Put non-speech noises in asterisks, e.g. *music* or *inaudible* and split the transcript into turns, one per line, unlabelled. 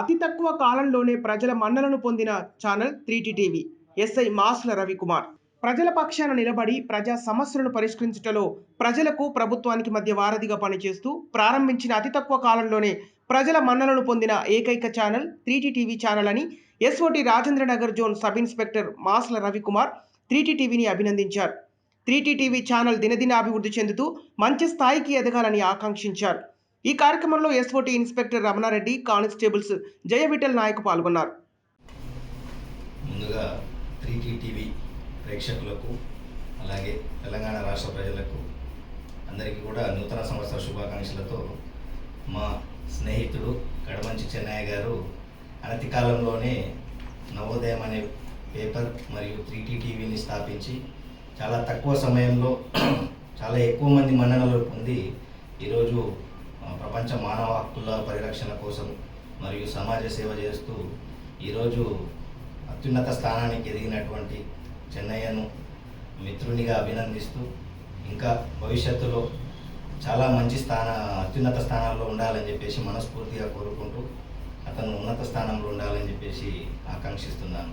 అతి తక్కువ కాలంలోనే ప్రజల మన్నలను పొందిన channel three T TV SI Masla Ravikumar. ప్రజల పక్షాన నిలబడి ప్రజా సమస్యలను పరిష్కరించుటలో ప్రజలకు ప్రభుత్వానికి మధ్య వారధిగా పనిచేస్తూ ప్రారంభించిన అతి తక్కువ కాలంలోనే ప్రజల మన్నలను పొందిన ఏకైక channel three T TV channel అని SOT Rajendranagar zone sub inspector Masla Ravikumar three T టీవీని అభినందించారు. త్రీటీ టీవీ ఛానల్ దినదిన అభివృద్ధి చెందుతూ మంచి స్థాయికి ఎదగాలని ఆకాంక్షించారు. ఈ కార్యక్రమంలో SOT inspector Ramana Reddy constables Jaya Vithal Naik పాల్గొన్నారు.
ముందుగా త్రీ టీవీ ప్రేక్షకులకు అలాగే తెలంగాణ రాష్ట్ర ప్రజలకు అందరికీ కూడా నూతన సంవత్సర శుభాకాంక్షలతో మా స్నేహితుడు కడమంచి చెన్నయ్య గారు అనతి కాలంలోనే నవోదయం అనే పేపర్ మరియు త్రీ టీవీని స్థాపించి చాలా తక్కువ సమయంలో *clears throat* చాలా ఎక్కువ మంది మన్ననలు పొంది ఈరోజు ప్రపంచ మానవ హక్కుల పరిరక్షణ కోసం మరియు సమాజ సేవ చేస్తూ ఈరోజు అత్యున్నత స్థానానికి ఎదిగినటువంటి చెన్నయ్యను మిత్రునిగా అభినందిస్తూ ఇంకా భవిష్యత్తులో చాలా మంచి స్థాన అత్యున్నత స్థానాల్లో ఉండాలని చెప్పేసి మనస్ఫూర్తిగా కోరుకుంటూ అతను ఉన్నత స్థానంలో ఉండాలని చెప్పేసి ఆకాంక్షిస్తున్నాను.